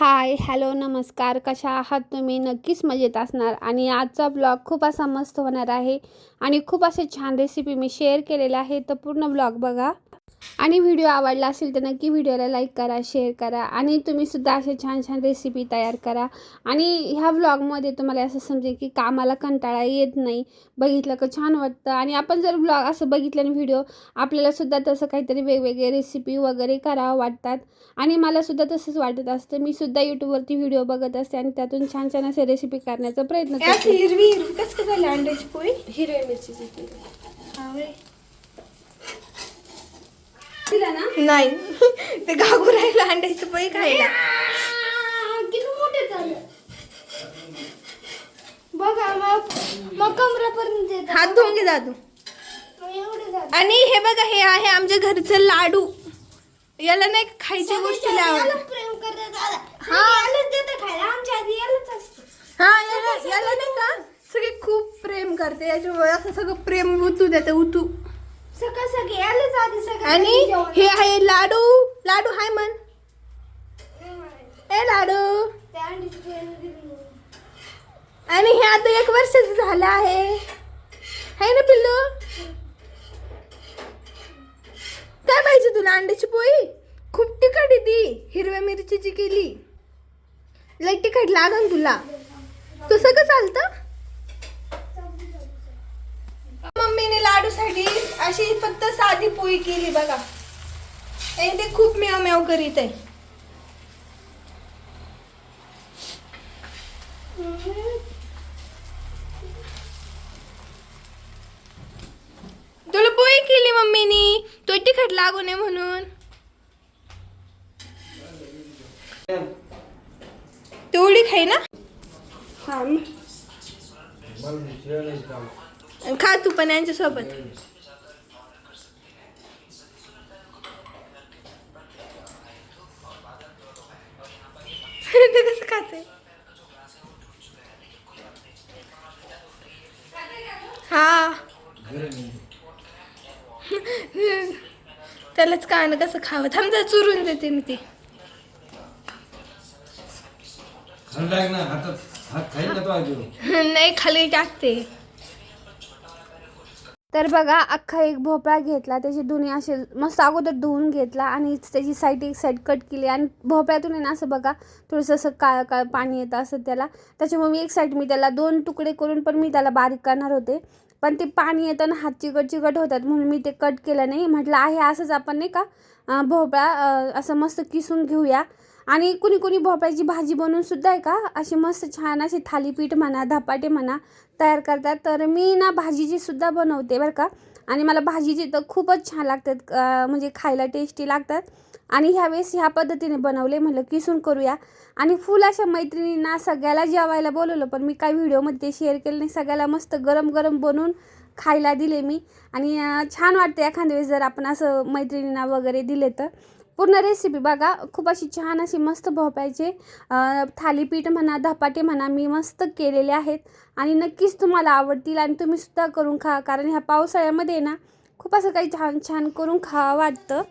Hi hello नमस्कार. कशा आहात तुम्ही? नक्कीच मजेत असणार. आणि आजचा ब्लॉग खूप असा मस्त होणार आहे. आणि खूप असे छान रेसिपी मी शेअर केलेल्या आहे तर पूर्ण ब्लॉग बघा. आणि व्हिडिओ आवडला असेल तर नक्की व्हिडिओला लाईक करा शेअर करा आणि तुम्हीसुद्धा असे छान छान रेसिपी तयार करा. आणि ह्या व्लॉगमध्ये तुम्हाला असं समजेल की कामाला कंटाळा येत नाही. बघितलं का छान वाटतं. आणि आपण जर ब्लॉग असं बघितलं आणि व्हिडिओ आपल्यालासुद्धा तसं काहीतरी वेगवेगळे रेसिपी वगैरे करावं वाटतात. आणि मलासुद्धा तसंच वाटत असतं. मी सुद्धा यूट्यूबवरती व्हिडिओ बघत असते आणि त्यातून छान छान असे रेसिपी करण्याचा प्रयत्न करते. हिरवी हिरवी कसं काय झाली अंड्याची पोळी? हिरव्या ना नाही. ते घागू राहिलं अंड्याची पोळी खायला. बघा मग मग कमरापर्यंत येतात. हात धुवून घे दादू. आणि हे बघा हे आहे आमच्या घरचं लाडू. याला नाही खायच्या गोष्टी लय याला आवडतात प्रेम करतात. दादा. हा. यालाच देतं खायला. आमच्या आधी यालाच असतं. हा याला याला नाही का? सगळे खूप प्रेम करते. याच्यामुळे असं सगळं प्रेम उतू देते उतू. सकाळ सकाळी यालाच आधी सगळं आणि. हे आहे लाडू. लाडू हाय मन ए लाडू. आणि हे आता एक वर्षाचं झालं आहे. है ना पिल्लू? काय पाहिजे तुला अंड्याची पोळी? खूप तिखट आहे ती. हिरव्या मिरचीची केली. लई तिखट लागन तुला. तसं का चालतं? मम्मीने लाडूसाठी अशी फक्त साधी पोळी केली बघा. आणि ते खूप म्याव म्याव करीत आहे. तुला पोळी केली मम्मीनी? तो तिखट लागू नये म्हणून. तेवढी खाई ना? हा. खा तू पण यांच्या सोबत ते कसं खाते? हा. त्यालाच का ना कसं खावं? थांब चुरून देते मी ते. नाही खाली टाकते. तर बघा अख्खा एक भोपळा घेतला त्याची दोन्ही असे मस्त अगोदर धुवून घेतला आणि त्याची साईड एक साईड कट केली आणि भोपळ्यातून आहे ना असं बघा थोडंसं असं काळ काळ पाणी येतं असं त्याला. त्याच्यामुळे मी एक साईड मी त्याला दोन तुकडे करून पण मी त्याला बारीक करणार होते. पण ते पाणी येताना हात चिकट चिकट होतात म्हणून मी ते कट केलं नाही. म्हटलं आहे असंच आपण नाही का भोपळा असं मस्त किसून घेऊया. आणि कुणी कुणी भोपळ्याची भाजी बनवून सुद्धा आहे का अशी मस्त छान असे थालीपीठ म्हणा धपाटे म्हणा तयार करतात. तर मी ना भाजीची सुद्धा बनवते बरं का. आणि मला भाजीची तर खूपच छान लागतात म्हणजे खायला टेस्टी लागतात. आणि ह्यावेळेस ह्या पद्धतीने बनवले म्हटलं किसून करूया. आणि फुल अशा मैत्रिणींना सगळ्याला जेवायला बोलवलं पण मी काही व्हिडिओमध्ये ते शेअर केलं नाही. सगळ्याला मस्त गरम गरम बनवून खायला दिले मी. आणि छान वाटते एखाद्या वेळेस जर आपण असं मैत्रिणींना वगैरे दिले तर. पूर्ण रेसिपी बघा. खूप अशी छान अशी मस्त भोपायचे थालीपीठ म्हणा धपाटे म्हणा मी मस्त केलेले आहेत. आणि नक्कीच तुम्हाला आवडतील आणि तुम्ही सुद्धा करून खा. कारण ह्या पावसाळ्यामध्ये ना खूप असं काही छान छान करून खावं वाटतं.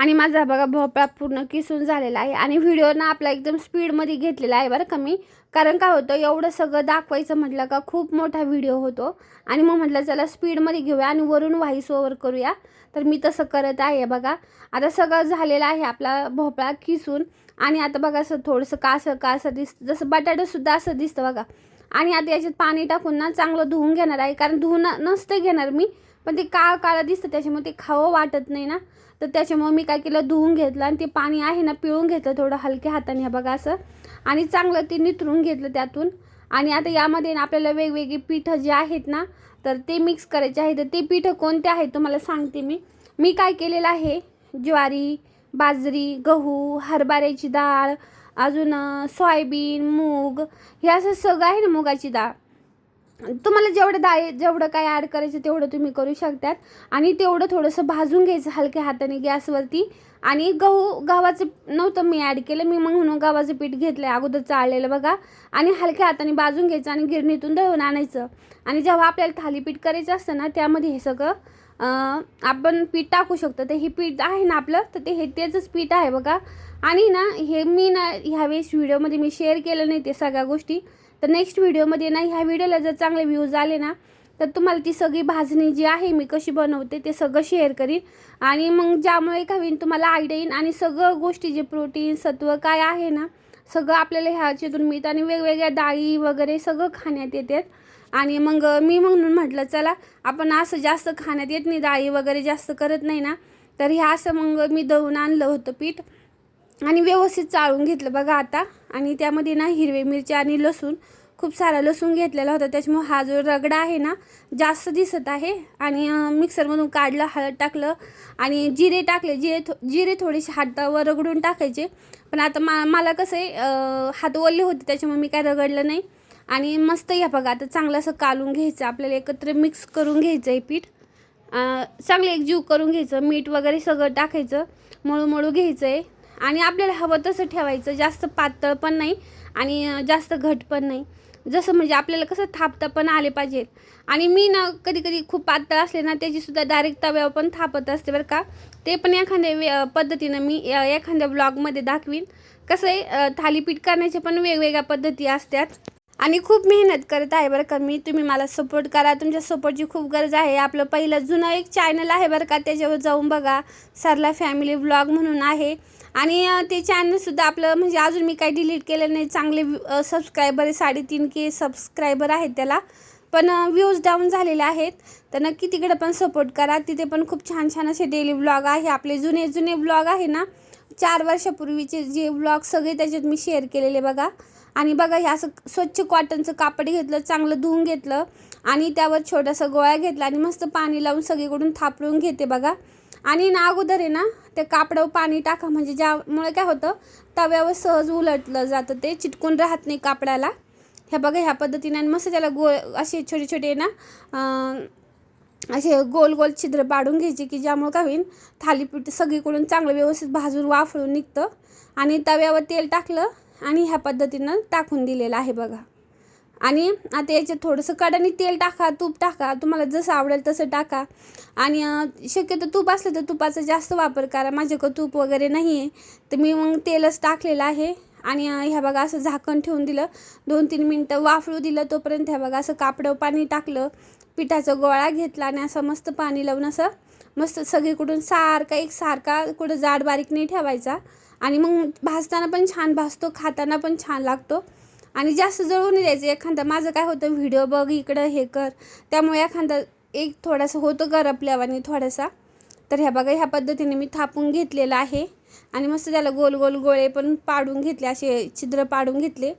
आणि माझा बघा भोपळा पूर्ण किसून झालेला आहे. आणि व्हिडिओ ना आपला एकदम स्पीडमध्ये घेतलेला आहे बरं का मी. कारण काय होतं एवढं सगळं दाखवायचं म्हटलं का खूप मोठा व्हिडिओ होतो. आणि मग म्हटलं चला स्पीडमध्ये घेऊया आणि वरून व्हॉइस ओवर करूया. तर मी तसं करत आहे बघा. आता सगळं झालेलं आहे आपला भोपळा किसून. आणि आता बघा असं थोडंसं कासं कासं दिसतं. जसं बटाटासुद्धा असं दिसतं बघा. आणि आता याच्यात पाणी टाकून ना चांगलं धुवून घेणार आहे. कारण धुवून नसते घेणार मी. पण ते काळ काळं दिसतं त्याच्यामुळे ते खावं वाटत नाही ना. तर त्याच्यामुळे मी काय केलं धुवून घेतलं आणि ते पाणी आहे ना पिळून घेतलं थोडं हलक्या हाताने हे बघा असं. आणि चांगलं ते निथरून घेतलं त्यातून. आणि आता यामध्ये ना आपल्याला वेगवेगळी पिठं जी आहेत ना तर ते मिक्स करायचे आहे. तर ते पिठं कोणते आहेत तुम्हाला सांगते मी. मी काय केलेलं आहे ज्वारी बाजरी गहू हरभऱ्याची डाळ अजून सोयाबीन मूग हे असं सगळं आहे ना मुगाची डाळ. तुम्हाला जेवढं दाय जेवढं काय ॲड करायचं तेवढं तुम्ही करू शकतात. आणि तेवढं थोडंसं भाजून घ्यायचं हलक्या हाताने गॅसवरती. आणि गहू गव्हाचं नव्हतं मी ॲड केलं मी मग म्हणून गव्हाचं पीठ घेतलं आहे अगोदर चाळलेलं बघा. आणि हलक्या हाताने भाजून घ्यायचं आणि गिरणीतून दळून आणायचं. आणि जेव्हा आपल्याला थालीपीठ करायचं असतं ना त्यामध्ये हे सगळं आपण पीठ टाकू शकतो. तर हे पीठ आहे ना आपलं तर ते हे तेचंच पीठ आहे बघा. आणि ना हे मी ना ह्यावेळेस व्हिडिओमध्ये मी शेअर केलं नाही ते सगळ्या गोष्टी. तर नेक्स्ट व्हिडिओमध्ये ना ह्या व्हिडिओला जर चांगले व्ह्यूज आले ना तर तुम्हाला ती सगळी भाजणी जी आहे मी कशी बनवते ते सगळं शेअर करीन. आणि मग ज्यामुळे का होईन तुम्हाला आयडिया येईन आणि सगळं गोष्टी जे प्रोटीन सत्व काय आहे ना सगळं आपल्याला ह्याच्यातून मिळतं आणि वेगवेगळ्या डाळी वगैरे सगळं खाण्यात येतात. आणि मग मी म्हणून म्हटलं चला आपण असं जास्त खाण्यात येत नाही डाळी वगैरे जास्त करत नाही ना. तर हे असं मग मी दळून आणलं होतं पीठ. आणि व्यवस्थित चाळून घेतलं बघा आता. आणि त्यामध्ये ना हिरवे मिरची आणि लसूण खूप सारा लसूण घेतलेला होता. त्याच्यामुळे हा जो रगडा आहे ना जास्त दिसत आहे. आणि मिक्सरमधून काढलं हळद टाकलं आणि जिरे टाकले. जिरे थो जिरे थोडेसे हातावर रगडून टाकायचे. पण आता मा मला कसं आहे हात ओले होते त्याच्यामुळे मी काय रगडलं नाही. आणि मस्त या बघा आता चांगलं असं कालून घ्यायचं. आपल्याला एकत्र मिक्स करून घ्यायचं आहे पीठ. चांगलं एक जीव करून घ्यायचं. मीठ वगैरे सगळं टाकायचं. मळू मळू घ्यायचं आहे आणि आपल्याला हवं तसं ठेवायचं. जास्त पातळ पण नाही आणि जास्त घट पण नाही. जसं म्हणजे आपल्याला कसं थापता पण आले पाहिजेत. आणि मी ना कधी कधी खूप पातळ असले ना त्याचीसुद्धा डायरेक्ट तव्यावर पण थापत असते बरं का. ते पण एखाद्या वे पद्धतीनं मी एखाद्या ब्लॉगमध्ये दाखवीन. कसं आहे थालीपीठ करण्याच्या पण वेगवेगळ्या पद्धती असतात. आणि खूप मेहनत करत आहे बरं का मी. तुम्ही मला सपोर्ट करा. तुमच्या सपोर्टची खूप गरज आहे. आपलं पहिलं जुनं एक चॅनल आहे बरं का त्याच्यावर जाऊन बघा. सरला फॅमिली ब्लॉग म्हणून आहे. आणि ते चॅनलसुद्धा आपलं म्हणजे अजून मी काही डिलीट केलं नाही. चांगले सबस्क्रायबर आहे साडेतीन के सबस्क्रायबर आहेत त्याला. पण व्ह्यूज डाऊन झालेले आहेत. तर नक्की तिकडे पण सपोर्ट करा. तिथे पण खूप छान छान असे डेली ब्लॉग आहे. आपले जुने जुने ब्लॉग आहे ना चार वर्षापूर्वीचे जे ब्लॉग सगळे त्याच्यात मी शेअर केलेले बघा. आणि बघा हे असं स्वच्छ कॉटनचं कापड घेतलं चांगलं धुवून घेतलं. आणि त्यावर छोटासा गोळा घेतला आणि मस्त पाणी लावून सगळीकडून थापडून घेते बघा. आणि ना अगोदर आहे ना त्या कापडावर पाणी टाका. म्हणजे ज्यामुळे काय होतं तव्यावर सहज उलटलं जातं ते चिटकून राहत नाही कापडाला. ह्या बघा ह्या पद्धतीने आणि मस्त त्याला गोळ असे छोटे छोटे ना असे गोल गोल छिद्र पाडून घ्यायचे की ज्यामुळे काय होईल थालीपीठ सगळीकडून चांगलं व्यवस्थित भाजून वाफळून निघतं. आणि तव्यावर तेल टाकलं आणि ह्या पद्धतीनं टाकून दिलेलं आहे बघा. आणि आता याच्यात थोडंसं कडाने तेल टाका तूप टाका तुम्हाला जसं आवडेल तसं टाका. आणि शक्यतो तूप असलं तर तुपाचा जास्त वापर करा. माझ्याकडं तूप वगैरे नाही आहे तर मी मग तेलच टाकलेलं आहे. आणि ह्या बघा असं झाकण ठेवून दिलं. दोन तीन मिनटं वाफळू दिलं तोपर्यंत ह्या बघा असं कापडं पाणी टाकलं. पिठाचा गोळा घेतला आणि असं मस्त पाणी लावून असं मस्त सगळीकडून सारखा एक सारखा कुठं जाड बारीक नाही ठेवायचा. आणि मग भाजताना पण छान भाजतो खाताना पण छान लागतो. आणि जास्त जळून द्यायचं. एखादा माझं काय होतं व्हिडिओ बघ इकडं हे कर. त्यामुळे एखादा एक थोडासा होतो गरपल्यावानी थोडासा. तर ह्या बघा ह्या पद्धतीने मी थापून घेतलेलं आहे. आणि मस्त त्याला गोल गोल गोळे पण पाडून घेतले असे छिद्र पाडून घेतले.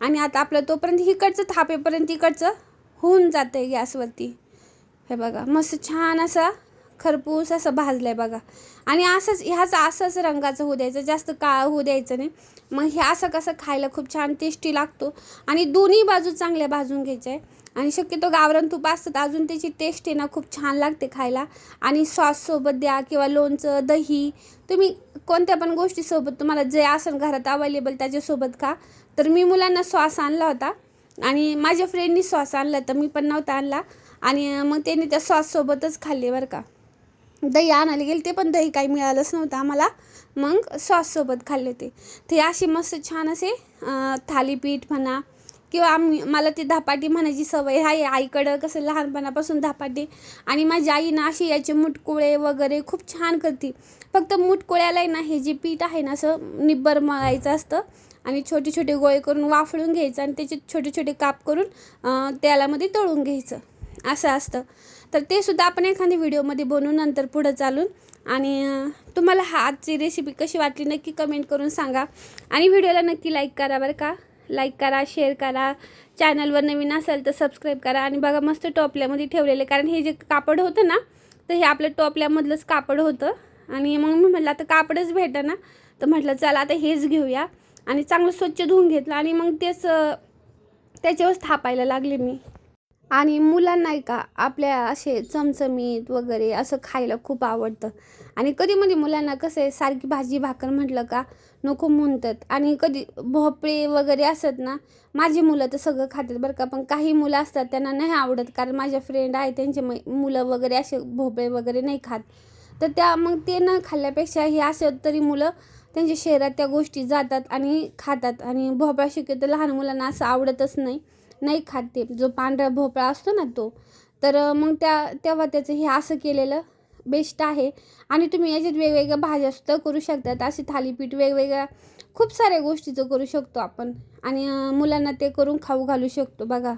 आणि आता आपलं तोपर्यंत इकडचं थापेपर्यंत इकडचं होऊन जातं आहे गॅसवरती. हे बघा मस्त छान असा खरपूस असं भाजलं आहे बघा. आणि असंच ह्याच असंच रंगाचं होऊ द्यायचं जास्त काळ होऊ द्यायचं नाही. मग हे असं कसं खायला खूप छान टेस्टी लागतो. आणि दोन्ही बाजू चांगल्या भाजून घ्यायच्या. आहे आणि शक्यतो गावरान तूप असतं तर अजून त्याची टेस्ट आहे ना खूप छान लागते खायला. आणि सॉससोबत द्या किंवा लोणचं दही तुम्ही कोणत्या पण गोष्टीसोबत तुम्हाला जे असेल घरात अवेलेबल त्याच्यासोबत खा. तर मी मुलांना सॉस आणला होता. आणि माझ्या फ्रेंडनी सॉस आणला तर मी पण नव्हता आणला. आणि मग त्यांनी त्या सॉससोबतच खाल्ले बरं का. दही आणायला गेले ते पण दही काही मिळालंच नव्हतं आम्हाला. मग सॉससोबत खाल्ले ते. ते असे मस्त छान असे थालीपीठ म्हणा किंवा आम्ही मला ते धपाटी म्हणायची सवय आहे. आईकडं कसं लहानपणापासून धपाटी आणि माझी आई ना अशी याचे मुटकुळे वगैरे खूप छान करते. फक्त मुटकुळ्याला आहे ना हे जे पीठ आहे ना असं निब्बर मळायचं असतं आणि छोटे छोटे गोळे करून वाफळून घ्यायचं आणि त्याचे छोटे छोटे काप करून तेलामध्ये तळून घ्यायचं. असं असतं. तर ते सुद्धा आपण एखाद्या व्हिडिओमध्ये बनवून नंतर पुढं चालून. आणि तुम्हाला हा आजची रेसिपी कशी वाटली नक्की कमेंट करून सांगा. आणि व्हिडिओला नक्की लाईक करा बरं का. लाईक करा शेअर करा. चॅनलवर नवीन असेल तर सबस्क्राईब करा. आणि बघा मस्त टोपल्यामध्ये ठेवलेले. कारण हे जे कापड होतं ना तर हे आपलं टोपल्यामधलंच कापड होतं. आणि मग मी म्हटलं आता कापडच भेटा ना तर म्हटलं चला आता हेच घेऊया. आणि चांगलं स्वच्छ धुवून घेतलं. आणि मग तेच त्याच्यावरच थापायला लागले मी. आणि मुलांना का आपल्या असे चमचमीत वगैरे असं खायला खूप आवडतं. आणि कधी मध्ये मुलांना कसं आहे सारखी भाजी भाकर म्हटलं का नको म्हणतात. आणि कधी भोपळे वगैरे असत ना माझी मुलं तर सगळं खातात बरं का पण काही मुलं असतात त्यांना नाही आवडत कारण माझ्या फ्रेंड आहे त्यांचे मुलं वगैरे असे भोपळे वगैरे नाही खात. तर त्या मग ते न खाल्ल्यापेक्षा हे असं तरी मुलं त्यांच्या शहरात त्या गोष्टी जातात आणि खातात. आणि भोपळा शक्यतो लहान मुलांना असं आवडतच नाही. नाही खात ते. जो पांढरा भोपळा असतो ना तो. तर मग त्या तेव्हा त्याचं हे असं केलेलं बेस्ट आहे. आणि तुम्ही याच्यात वेगवेगळ्या भाज्या सुद्धा करू शकतात. असे थालीपीठ वेगवेगळ्या खूप साऱ्या गोष्टीचं करू शकतो आपण. आणि मुलांना ते करून खाऊ घालू शकतो बघा.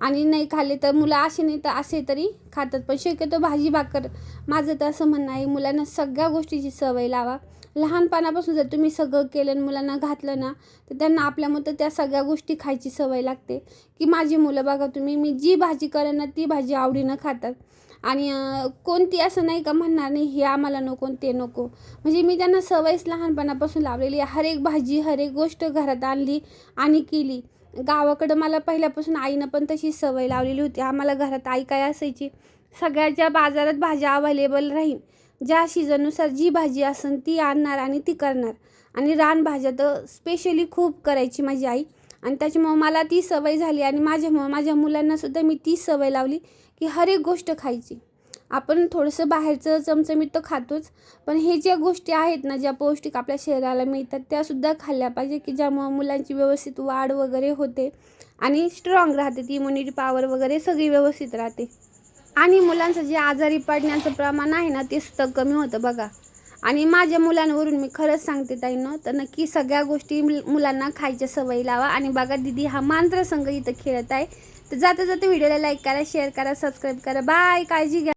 आणि नाही खाल्ले तर मुलं असे नाही तर असे तरी खातात. पण शक्यतो भाजी भाकर माझं तर असं म्हणणं आहे मुलांना सगळ्या गोष्टीची सवय लावा. लहानपणापासून जर तुम्ही सगळं केलं आणि मुलांना घातलं ना तर त्यांना आपल्या मतं त्या सगळ्या गोष्टी खायची सवय लागते. की माझी मुलं बघा तुम्ही मी जी भाजी करेन ना ती भाजी आवडीनं खातात. आणि कोणती असं नाही का म्हणणार नाही हे आम्हाला नको ते नको. म्हणजे मी त्यांना सवयच लहानपणापासून लावलेली हर एक भाजी हर एक गोष्ट घरात आणली आणि केली. गावाकडं मला पहिल्यापासून आईनं पण तशी सवय लावलेली होती. आम्हाला घरात आई काय असायची? सगळ्याच्या बाजारात भाज्या अवेलेबल राहील ज्या सीझननुसार जी भाजी असेल ती आणणार आणि ती करणार. आणि रानभाज्या तर स्पेशली खूप करायची माझी आई. आणि त्याच्यामुळं मला ती सवय झाली आणि माझ्यामुळं माझ्या मुलांनासुद्धा मी ती सवय लावली की हर एक गोष्ट खायची. आपण थोडंसं बाहेरचं चमचमीत तर खातोच पण हे ज्या गोष्टी आहेत ना ज्या पौष्टिक आपल्या शरीराला मिळतात त्यासुद्धा खाल्ल्या पाहिजे की ज्यामुळं मुलांची व्यवस्थित वाढ वगैरे होते आणि स्ट्रॉंग राहते ती इम्युनिटी पॉवर वगैरे सगळी व्यवस्थित राहते. आणि मुलांचं जे आजारी पडण्याचं प्रमाण आहे ना ते सुद्धा कमी होतं बघा. आणि माझ्या मुलांवरून मी खरंच सांगते ताईनं तर नक्की सगळ्या गोष्टी मुलांना खायच्या सवय लावा. आणि बघा दिदी हा मांत्र संघ इथं खेळत आहे. तर जाता जाता व्हिडिओला लाईक करा शेअर करा सबस्क्राईब करा. बाय काळजी घ्या.